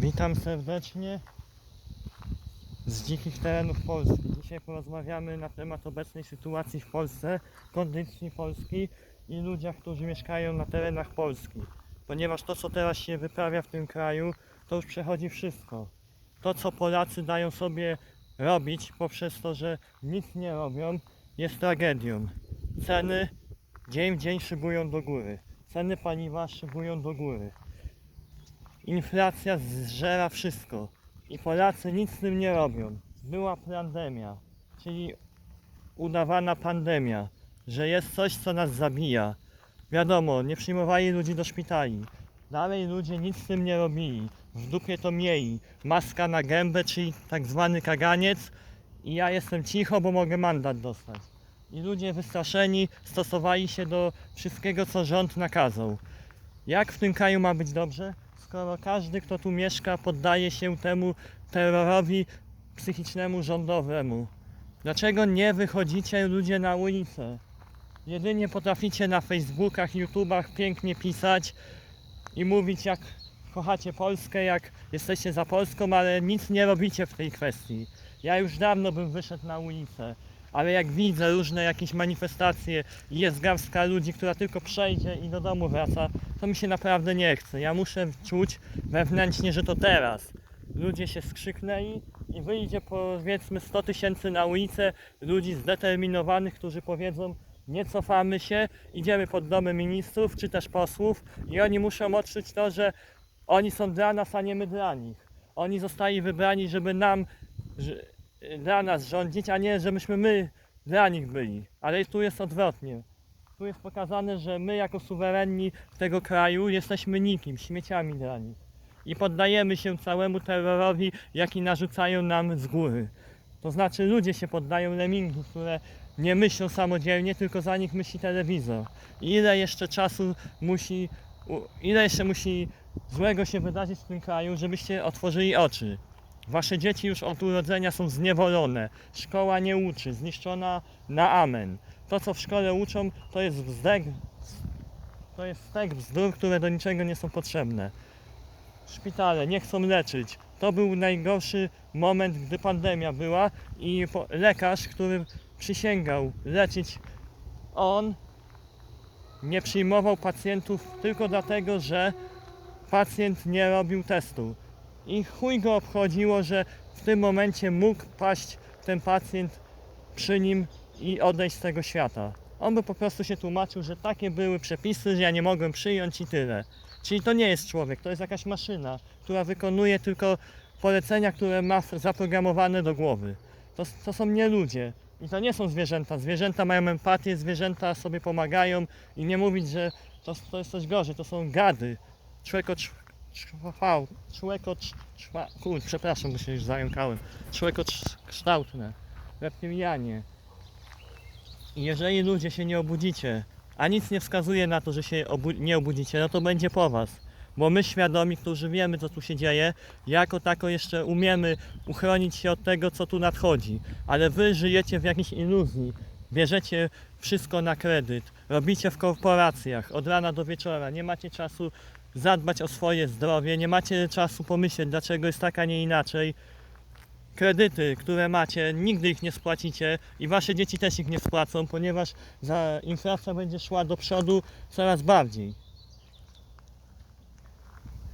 Witam serdecznie z dzikich terenów Polski. Dzisiaj porozmawiamy na temat obecnej sytuacji w Polsce, kondycji Polski i ludziach, którzy mieszkają na terenach Polski. Ponieważ to, co teraz się wyprawia w tym kraju, to już przechodzi wszystko. To, co Polacy dają sobie robić poprzez to, że nic nie robią, jest tragedią. Ceny dzień w dzień szybują do góry. Ceny paliwa szybują do góry. Inflacja zżera wszystko i Polacy nic z tym nie robią. Była pandemia, czyli udawana pandemia, że jest coś, co nas zabija. Wiadomo, nie przyjmowali ludzi do szpitali. Dalej ludzie nic z tym nie robili. W dupie to mieli. Maska na gębę, czyli tak zwany kaganiec i ja jestem cicho, bo mogę mandat dostać. I ludzie wystraszeni stosowali się do wszystkiego, co rząd nakazał. Jak w tym kraju ma być dobrze, skoro każdy, kto tu mieszka, poddaje się temu terrorowi psychicznemu rządowemu? Dlaczego nie wychodzicie ludzie na ulicę? Jedynie potraficie na Facebookach, YouTubach pięknie pisać i mówić, jak kochacie Polskę, jak jesteście za Polską, ale nic nie robicie w tej kwestii. Ja już dawno bym wyszedł na ulicę, ale jak widzę różne jakieś manifestacje i jest garstka ludzi, która tylko przejdzie i do domu wraca, to mi się naprawdę nie chce. Ja muszę czuć wewnętrznie, że to teraz. Ludzie się skrzyknęli i wyjdzie powiedzmy 100 tysięcy na ulicę ludzi zdeterminowanych, którzy powiedzą nie cofamy się, idziemy pod domy ministrów czy też posłów i oni muszą odczuć to, że oni są dla nas, a nie my dla nich. Oni zostali wybrani, żeby nam, dla nas rządzić, a nie żebyśmy my dla nich byli. Ale tu jest odwrotnie. Tu jest pokazane, że my jako suwerenni tego kraju jesteśmy nikim, śmieciami dla nich. I poddajemy się całemu terrorowi, jaki narzucają nam z góry. To znaczy ludzie się poddają lemingi, które nie myślą samodzielnie, tylko za nich myśli telewizor. I ile jeszcze czasu musi, ile jeszcze musi złego się wydarzyć w tym kraju, żebyście otworzyli oczy. Wasze dzieci już od urodzenia są zniewolone. Szkoła nie uczy, zniszczona na amen. To, co w szkole uczą, to jest wzdek, to jest stek bzdur, które do niczego nie są potrzebne. Szpitale nie chcą leczyć. To był najgorszy moment, gdy pandemia była i lekarz, który przysięgał leczyć, on nie przyjmował pacjentów tylko dlatego, że pacjent nie robił testu. I chuj go obchodziło, że w tym momencie mógł paść ten pacjent przy nim i odejść z tego świata. On by po prostu się tłumaczył, że takie były przepisy, że ja nie mogłem przyjąć i tyle. Czyli to nie jest człowiek, to jest jakaś maszyna, która wykonuje tylko polecenia, które ma zaprogramowane do głowy. To, to są nie ludzie. I to nie są zwierzęta. Zwierzęta mają empatię, zwierzęta sobie pomagają i nie mówić, że to, to jest coś gorzej. To są gady. Człeko, człeko, człeko, czła, kur, przepraszam, bo się już zająkałem. Człeko kształtne. Reptilianie. Jeżeli ludzie się nie obudzicie, a nic nie wskazuje na to, że się obu- nie obudzicie, no to będzie po was. Bo my świadomi, którzy wiemy, co tu się dzieje, jako tako jeszcze umiemy uchronić się od tego, co tu nadchodzi. Ale wy żyjecie w jakiejś iluzji. Bierzecie wszystko na kredyt, robicie w korporacjach od rana do wieczora, nie macie czasu zadbać o swoje zdrowie, nie macie czasu pomyśleć, dlaczego jest tak, a nie inaczej. Kredyty, które macie, nigdy ich nie spłacicie i wasze dzieci też ich nie spłacą, ponieważ za inflacja będzie szła do przodu coraz bardziej.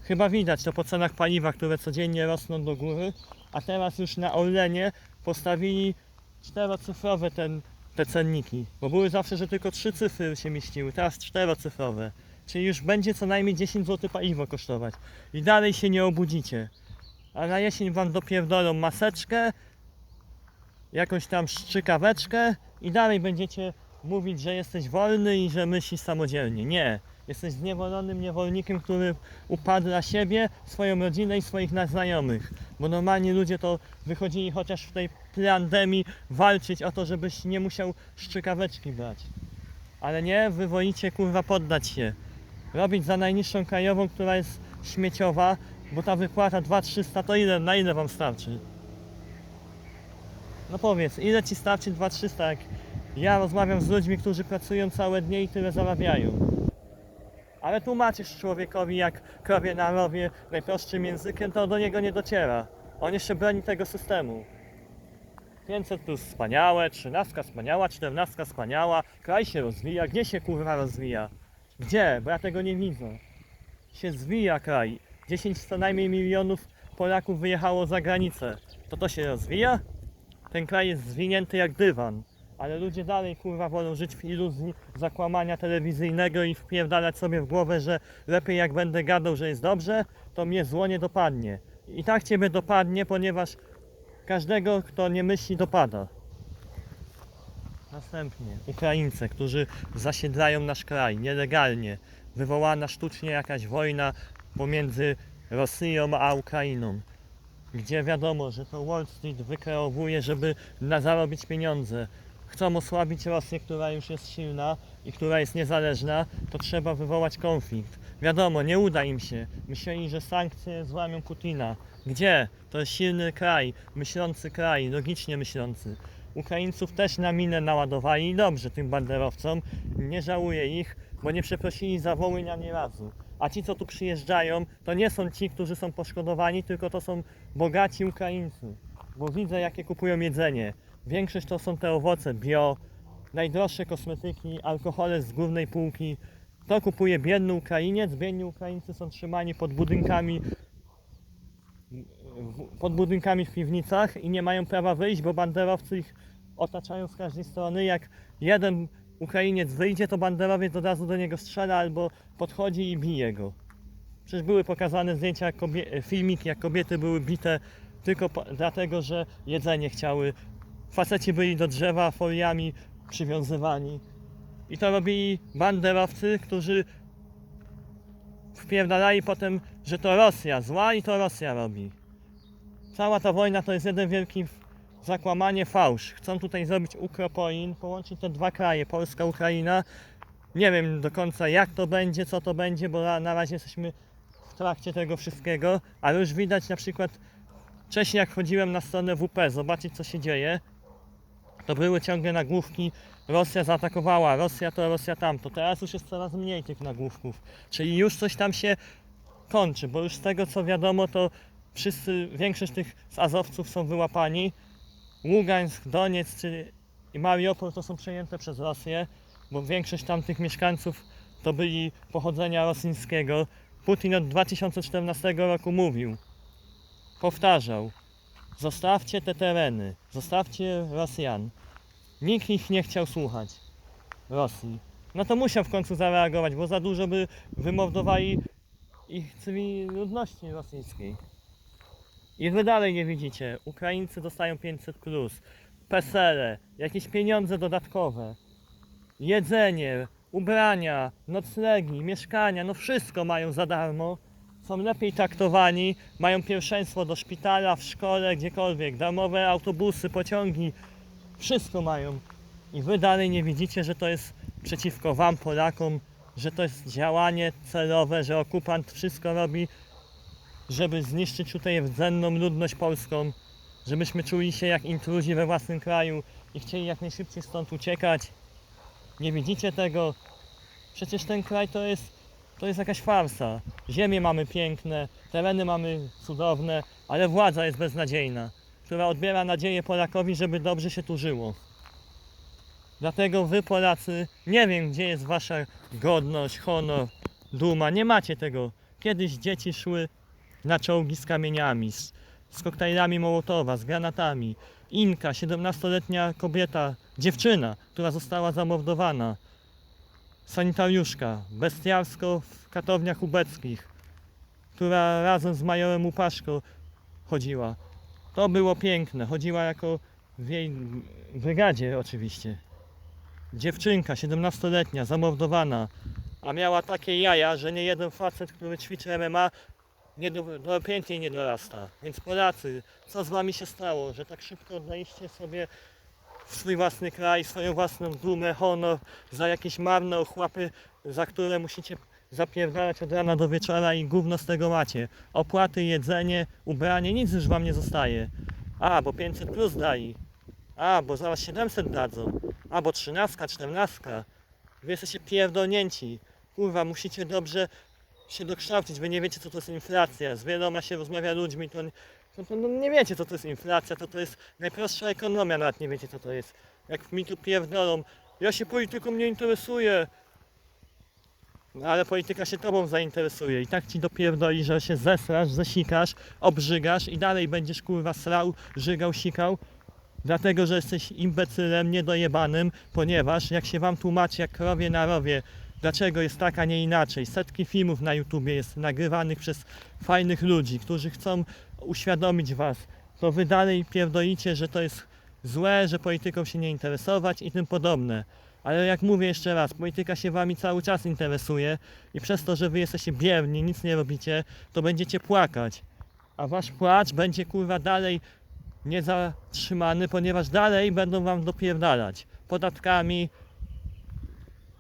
Chyba widać to po cenach paliwa, które codziennie rosną do góry, a teraz już na Orlenie postawili czterocyfrowe ten, te cenniki, bo były zawsze, że tylko trzy cyfry się mieściły, teraz czterocyfrowe. Czyli już będzie co najmniej 10 zł paliwo kosztować i dalej się nie obudzicie. A na jesień wam dopierdolą maseczkę, jakąś tam szczykaweczkę i dalej będziecie mówić, że jesteś wolny i że myślisz samodzielnie. Nie. Jesteś zniewolonym niewolnikiem, który upadł na siebie, swoją rodzinę i swoich znajomych. Bo normalnie ludzie to wychodzili chociaż w tej pandemii walczyć o to, żebyś nie musiał szczykaweczki brać. Ale nie, wy wolicie kurwa poddać się. Robić za najniższą krajową, która jest śmieciowa, bo ta wypłata 2300 to ile, na ile wam starczy? No powiedz, ile ci starczy 2300 jak ja rozmawiam z ludźmi, którzy pracują całe dnie i tyle zarabiają. Ale tłumaczysz człowiekowi jak krowie na rowie najprostszym językiem, to do niego nie dociera. On jeszcze broni tego systemu. 500 plus wspaniałe, 13 wspaniała, 14 wspaniała, kraj się rozwija, gdzie się kurwa rozwija? Gdzie? Bo ja tego nie widzę. Się zwija kraj. 10 co najmniej milionów Polaków wyjechało za granicę. To to się rozwija? Ten kraj jest zwinięty jak dywan. Ale ludzie dalej kurwa wolą żyć w iluzji zakłamania telewizyjnego i wpierdalać sobie w głowę, że lepiej jak będę gadał, że jest dobrze, to mnie zło nie dopadnie. I tak ciebie dopadnie, ponieważ każdego, kto nie myśli, dopada. Następnie Ukraińcy, którzy zasiedlają nasz kraj nielegalnie. Wywołana sztucznie jakaś wojna pomiędzy Rosją a Ukrainą. Gdzie wiadomo, że to Wall Street wykreowuje, żeby na zarobić pieniądze. Chcą osłabić Rosję, która już jest silna i która jest niezależna, to trzeba wywołać konflikt. Wiadomo, nie uda im się. Myśleli, że sankcje złamią Putina. Gdzie? To jest silny kraj, myślący kraj, logicznie myślący. Ukraińców też na minę naładowali i dobrze tym banderowcom. Nie żałuję ich, bo nie przeprosili za Wołyń ani razu. A ci, co tu przyjeżdżają, to nie są ci, którzy są poszkodowani, tylko to są bogaci Ukraińcy. Bo widzę, jakie kupują jedzenie. Większość to są te owoce bio, najdroższe kosmetyki, alkohole z głównej półki. To kupuje biedny Ukrainiec. Biedni Ukraińcy są trzymani pod budynkami pod budynkami w piwnicach i nie mają prawa wyjść, bo banderowcy ich otaczają z każdej strony. Jak jeden Ukrainiec wyjdzie, to banderowiec od razu do niego strzela albo podchodzi i bije go. Przecież były pokazane zdjęcia, kobie- filmiki, jak kobiety były bite tylko po- dlatego, że jedzenie chciały. Faceci byli do drzewa foliami przywiązywani. I to robili banderowcy, którzy wpierdalali potem, że to Rosja zła i to Rosja robi. Cała ta wojna to jest jeden wielki zakłamanie, fałsz. Chcą tutaj zrobić ukropoin, połączyć te dwa kraje, Polska, Ukraina. Nie wiem do końca jak to będzie, co to będzie, bo na razie jesteśmy w trakcie tego wszystkiego, ale już widać na przykład wcześniej jak chodziłem na stronę WP, zobaczyć co się dzieje, to były ciągle nagłówki Rosja zaatakowała, Rosja to, Rosja tamto. Teraz już jest coraz mniej tych nagłówków. Czyli już coś tam się kończy, bo już z tego co wiadomo, to wszyscy, większość tych z Azowców są wyłapani. Ługańsk, Doniec czy i Mariupol to są przejęte przez Rosję, bo większość tamtych mieszkańców to byli pochodzenia rosyjskiego. Putin od 2014 roku mówił, powtarzał, zostawcie te tereny, zostawcie Rosjan. Nikt ich nie chciał słuchać, Rosji. No to musiał w końcu zareagować, bo za dużo by wymordowali ich cywili ludności rosyjskiej. I wy dalej nie widzicie. Ukraińcy dostają 500 plus, PESEL, jakieś pieniądze dodatkowe, jedzenie, ubrania, noclegi, mieszkania, no wszystko mają za darmo. Są lepiej traktowani, mają pierwszeństwo do szpitala, w szkole, gdziekolwiek, darmowe autobusy, pociągi, wszystko mają. I wy dalej nie widzicie, że to jest przeciwko wam, Polakom, że to jest działanie celowe, że okupant wszystko robi, żeby zniszczyć tutaj rdzenną ludność polską, żebyśmy czuli się jak intruzi we własnym kraju i chcieli jak najszybciej stąd uciekać. Nie widzicie tego? Przecież ten kraj to jest, to jest jakaś farsa. Ziemie mamy piękne, tereny mamy cudowne, ale władza jest beznadziejna, która odbiera nadzieję Polakowi, żeby dobrze się tu żyło. Dlatego wy Polacy, nie wiem gdzie jest wasza godność, honor, duma, nie macie tego. Kiedyś dzieci szły na czołgi z kamieniami, z, z koktajlami Mołotowa, z granatami. Inka, 17-letnia kobieta, dziewczyna, która została zamordowana. Sanitariuszka, bestialsko w katowniach ubeckich, która razem z majorem Łupaszko chodziła. To było piękne, chodziła jako w jej brygadzie oczywiście. Dziewczynka, 17-letnia, zamordowana, a miała takie jaja, że nie jeden facet, który ćwiczy MMA, nie do, do piękniej nie dorasta. Więc Polacy, co z wami się stało, że tak szybko oddaliście sobie swój własny kraj, swoją własną dumę, honor za jakieś marne ochłapy, za które musicie zapierdalać od rana do wieczora i gówno z tego macie. Opłaty, jedzenie, ubranie, nic już wam nie zostaje. A, bo 500 plus dali. A, bo zaraz 700 dadzą. A, bo 13, 14. Wy jesteście pierdolnięci. kurwa, musicie dobrze się dokształcić, wy nie wiecie co to jest inflacja. Z wieloma się rozmawia ludźmi, to, to, to no, nie wiecie co to jest inflacja, to to jest najprostsza ekonomia, nawet nie wiecie co to jest. Jak mi tu pierdolą, ja się polityką nie interesuję. No ale polityka się tobą zainteresuje i tak ci dopierdoli, że się zesrasz, zesikasz, obrzygasz i dalej będziesz kurwa srał, żygał, sikał. Dlatego, że jesteś imbecylem niedojebanym, ponieważ jak się wam tłumaczy jak krowie na rowie, dlaczego jest tak, a nie inaczej. Setki filmów na YouTubie jest nagrywanych przez fajnych ludzi, którzy chcą uświadomić was, to wy dalej pierdolicie, że to jest złe, że polityką się nie interesować i tym podobne. Ale jak mówię jeszcze raz, polityka się wami cały czas interesuje i przez to, że wy jesteście bierni, nic nie robicie, to będziecie płakać. A wasz płacz będzie kurwa dalej niezatrzymany, ponieważ dalej będą wam dopierdalać podatkami,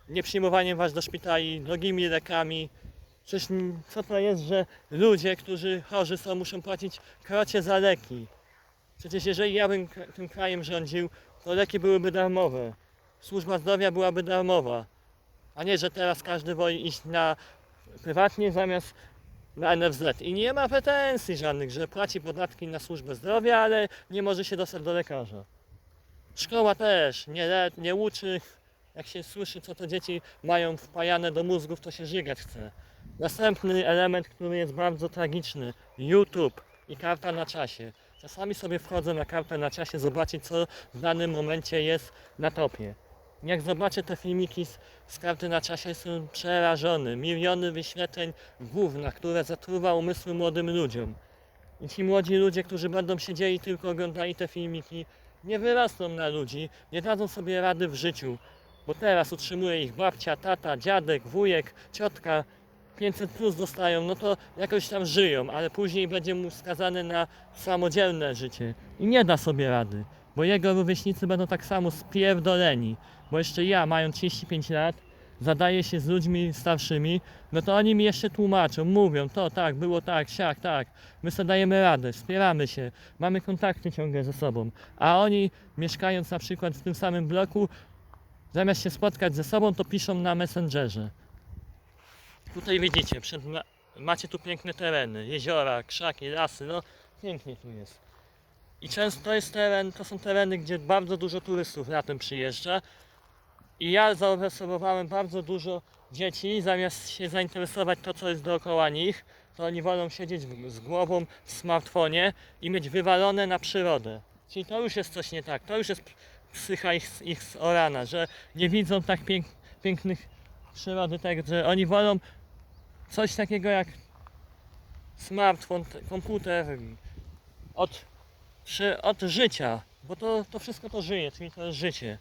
nieprzyjmowaniem was do szpitali, drogimi lekami. Przecież co to jest, że ludzie, którzy chorzy są, muszą płacić krocie za leki. Przecież jeżeli ja bym tym krajem rządził, to leki byłyby darmowe. Służba zdrowia byłaby darmowa. A nie, że teraz każdy woli iść na prywatnie zamiast na NFZ. I nie ma pretensji żadnych, że płaci podatki na służbę zdrowia, ale nie może się dostać do lekarza. Szkoła też nie, nie uczy. Jak się słyszy, co to dzieci mają wpajane do mózgów, to się żygać chce. Następny element, który jest bardzo tragiczny. YouTube i karta na czasie. Czasami sobie wchodzę na kartę na czasie zobaczyć, co w danym momencie jest na topie. Jak zobaczę te filmiki z, z karty na czasie, jestem przerażony. Miliony wyświetleń gówna, które zatruwa umysły młodym ludziom. I ci młodzi ludzie, którzy będą siedzieli tylko oglądali te filmiki, nie wyrosną na ludzi, nie dadzą sobie rady w życiu. Bo teraz utrzymuje ich babcia, tata, dziadek, wujek, ciotka, 500 plus dostają, no to jakoś tam żyją, ale później będzie mu skazany na samodzielne życie. I nie da sobie rady, bo jego rówieśnicy będą tak samo spierdoleni, bo jeszcze ja, mając 35 lat, zadaję się z ludźmi starszymi, no to oni mi jeszcze tłumaczą, mówią, to tak, było tak, siak, tak, my sobie dajemy radę, wspieramy się, mamy kontakty ciągle ze sobą, a oni mieszkając na przykład w tym samym bloku, zamiast się spotkać ze sobą, to piszą na Messengerze. Tutaj widzicie, przed, ma- macie tu piękne tereny, jeziora, krzaki, lasy, no pięknie tu jest. I często jest teren, to są tereny, gdzie bardzo dużo turystów latem przyjeżdża. I ja zaobserwowałem bardzo dużo dzieci, zamiast się zainteresować to, co jest dookoła nich, to oni wolą siedzieć z głową w smartfonie i mieć wywalone na przyrodę. Czyli to już jest coś nie tak, to już jest psycha ich, ich z orana, że nie widzą tak pięk, pięknych przyrody, tak, że oni wolą coś takiego jak smartfon, komputer od, przy, od życia, bo to, to wszystko to żyje, czyli to jest życie.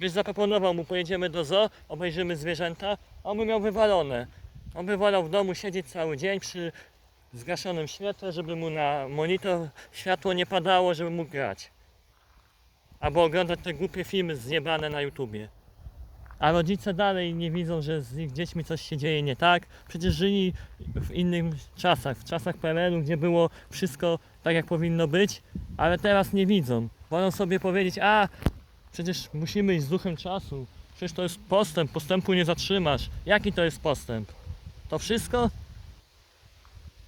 Byś zaproponował mu, pojedziemy do zoo, obejrzymy zwierzęta, a on by miał wywalone. On by wolał w domu siedzieć cały dzień przy zgaszonym świetle, żeby mu na monitor światło nie padało, żeby mógł grać. Albo oglądać te głupie filmy zjebane na YouTubie. A rodzice dalej nie widzą, że z ich dziećmi coś się dzieje nie tak. Przecież żyli w innych czasach, w czasach PRL-u, gdzie było wszystko tak, jak powinno być, ale teraz nie widzą. Wolą sobie powiedzieć, a przecież musimy iść z duchem czasu. Przecież to jest postęp, postępu nie zatrzymasz. Jaki to jest postęp? To wszystko?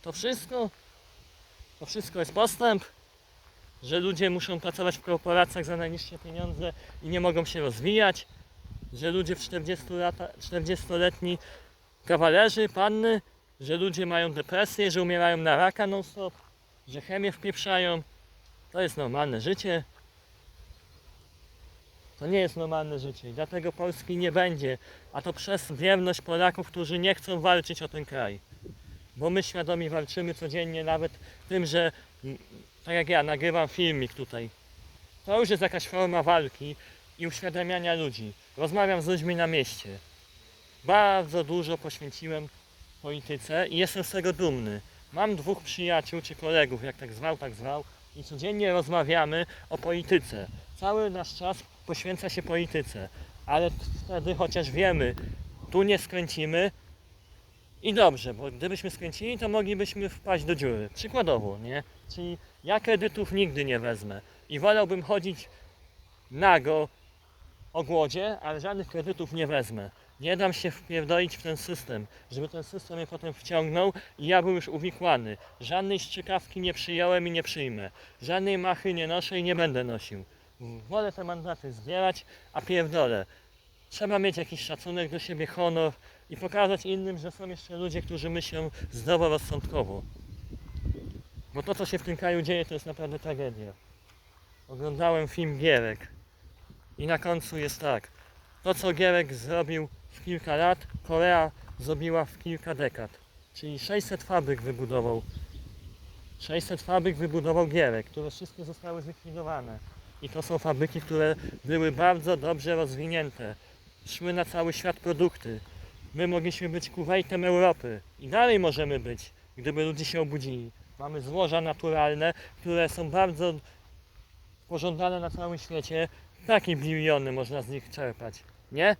To wszystko? To wszystko jest postęp? Że ludzie muszą pracować w korporacjach za najniższe pieniądze i nie mogą się rozwijać? że ludzie w 40 lata, 40-letni kawalerzy, panny, że ludzie mają depresję, że umierają na raka non stop, że chemię wpieprzają. To jest normalne życie. To nie jest normalne życie i dlatego Polski nie będzie, a to przez wierność Polaków, którzy nie chcą walczyć o ten kraj. Bo my świadomie walczymy codziennie nawet tym, że tak jak ja nagrywam filmik tutaj. To już jest jakaś forma walki i uświadamiania ludzi. Rozmawiam z ludźmi na mieście. Bardzo dużo poświęciłem polityce i jestem z tego dumny. Mam dwóch przyjaciół czy kolegów, jak tak zwał, tak zwał, i codziennie rozmawiamy o polityce. Cały nasz czas poświęca się polityce, ale wtedy chociaż wiemy, tu nie skręcimy i dobrze, bo gdybyśmy skręcili, to moglibyśmy wpaść do dziury. Przykładowo, nie? Czyli ja kredytów nigdy nie wezmę i wolałbym chodzić nago o głodzie, ale żadnych kredytów nie wezmę. Nie dam się wpierdolić w ten system, żeby ten system mnie potem wciągnął i ja był już uwikłany. Żadnej strzykawki nie przyjąłem i nie przyjmę. Żadnej machy nie noszę i nie będę nosił. Wolę te mandaty zbierać, a pierdolę. Trzeba mieć jakiś szacunek do siebie, honor i pokazać innym, że są jeszcze ludzie, którzy myślą zdroworozsądkowo. Bo to, co się w tym kraju dzieje, to jest naprawdę tragedia. Oglądałem film Gierek i na końcu jest tak. To, co Gierek zrobił w kilka lat, Korea zrobiła w kilka dekad. Czyli 600 fabryk wybudował. 600 fabryk wybudował Gierek, które wszystkie zostały zlikwidowane. I to są fabryki, które były bardzo dobrze rozwinięte. Szły na cały świat produkty. My mogliśmy być Kuwejtem Europy i dalej możemy być, gdyby ludzie się obudzili. Mamy złoża naturalne, które są bardzo pożądane na całym świecie. Takie biliony można z nich czerpać, nie?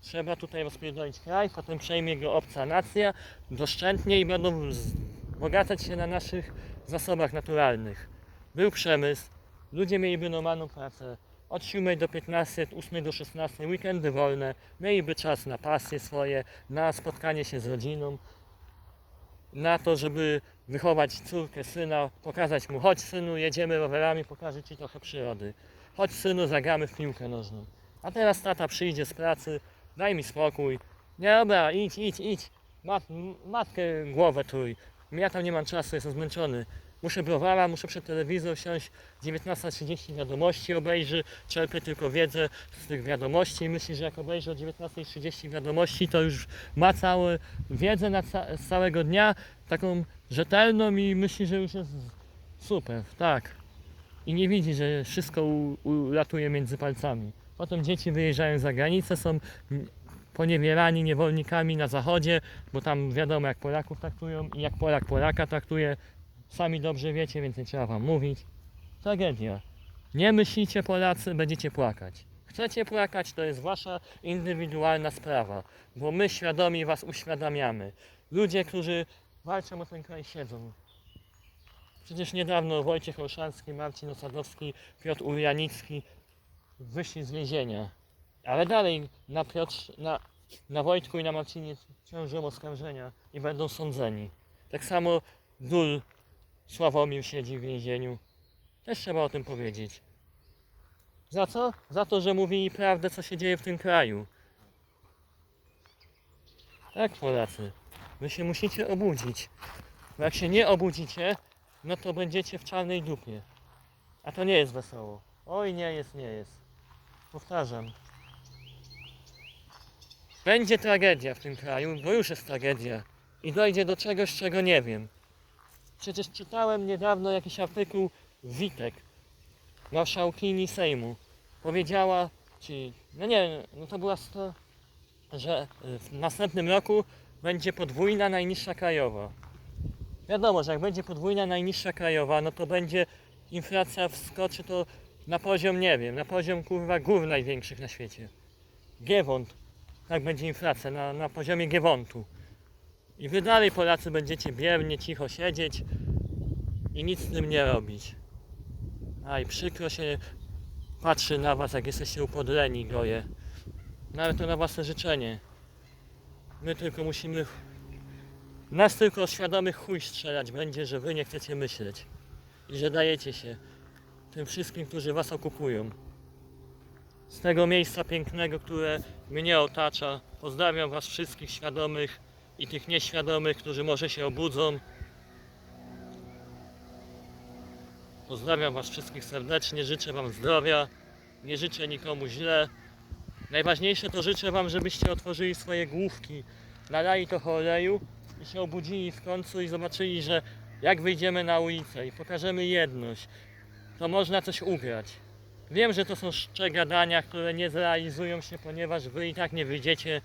Trzeba tutaj rozpierdolić kraj, potem przejmie go obca nacja, doszczętnie i będą wzbogacać się na naszych zasobach naturalnych. Był przemysł, ludzie mieliby normalną pracę. Od 7 do 15, od 8 do 16, weekendy wolne, mieliby czas na pasje swoje, na spotkanie się z rodziną, na to, żeby wychować córkę, syna, pokazać mu, chodź synu, jedziemy rowerami, pokażę ci trochę przyrody. Chodź synu, zagramy w piłkę nożną. A teraz tata przyjdzie z pracy, daj mi spokój. Nie, dobra, idź, idź, idź. Mat, matkę głowę trój. Ja tam nie mam czasu, jestem zmęczony. Muszę browara, muszę przed telewizor siąść, 19.30 wiadomości obejrzy, czerpię tylko wiedzę z tych wiadomości i myśli, że jak obejrzy o 19.30 wiadomości, to już ma całą wiedzę na ca- z całego dnia, taką rzetelną i myśli, że już jest super, tak. I nie widzi, że wszystko ulatuje między palcami. Potem dzieci wyjeżdżają za granicę, są poniewierani niewolnikami na zachodzie, bo tam wiadomo jak Polaków traktują i jak Polak Polaka traktuje. Sami dobrze wiecie, więc nie trzeba wam mówić. Tragedia. Nie myślicie Polacy, będziecie płakać. Chcecie płakać, to jest wasza indywidualna sprawa, bo my świadomi was uświadamiamy. Ludzie, którzy walczą o ten kraj siedzą. Przecież niedawno Wojciech Olszanski, Marcin Osadowski, Piotr Urianicki wyszli z więzienia. Ale dalej na, Piotrze, na, na Wojtku i na Marcinie ciążą oskarżenia i będą sądzeni. Tak samo Dul Sławomir siedzi w więzieniu. Też trzeba o tym powiedzieć. Za co? Za to, że mówili prawdę, co się dzieje w tym kraju. Tak, Polacy. Wy się musicie obudzić. Bo jak się nie obudzicie, no to będziecie w czarnej dupie. A to nie jest wesoło. Oj, nie jest, nie jest. Powtarzam. Będzie tragedia w tym kraju, bo już jest tragedia. I dojdzie do czegoś, czego nie wiem. Przecież czytałem niedawno jakiś artykuł Witek, marszałkini Sejmu. Powiedziała, czy, no nie, no to była sto, że w następnym roku będzie podwójna najniższa krajowa. Wiadomo, że jak będzie podwójna najniższa krajowa, no to będzie inflacja wskoczy to na poziom, nie wiem, na poziom kurwa gór największych na świecie. Giewont, tak będzie inflacja, na, na poziomie Giewontu. I wy dalej Polacy będziecie biernie, cicho siedzieć i nic z tym nie robić. Aj, przykro się patrzy na was, jak jesteście upodleni, goje. No ale to na własne życzenie. My tylko musimy... Nas tylko świadomych chuj strzelać będzie, że wy nie chcecie myśleć. I że dajecie się tym wszystkim, którzy was okupują. Z tego miejsca pięknego, które mnie otacza, pozdrawiam was wszystkich świadomych i tych nieświadomych, którzy może się obudzą. Pozdrawiam Was wszystkich serdecznie, życzę Wam zdrowia, nie życzę nikomu źle. Najważniejsze to życzę Wam, żebyście otworzyli swoje główki, nalali trochę oleju i się obudzili w końcu i zobaczyli, że jak wyjdziemy na ulicę i pokażemy jedność, to można coś ugrać. Wiem, że to są szcze gadania, które nie zrealizują się, ponieważ Wy i tak nie wyjdziecie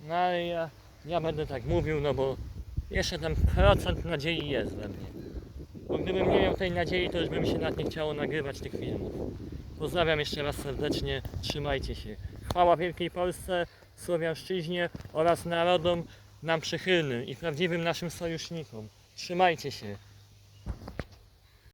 no ale ja, ja będę tak mówił, no bo jeszcze ten procent nadziei jest we mnie. Bo gdybym nie miał tej nadziei, to już by mi się nawet nie chciało nagrywać tych filmów. Pozdrawiam jeszcze raz serdecznie, trzymajcie się. Chwała Wielkiej Polsce, Słowiańszczyźnie oraz narodom nam przychylnym i prawdziwym naszym sojusznikom. Trzymajcie się.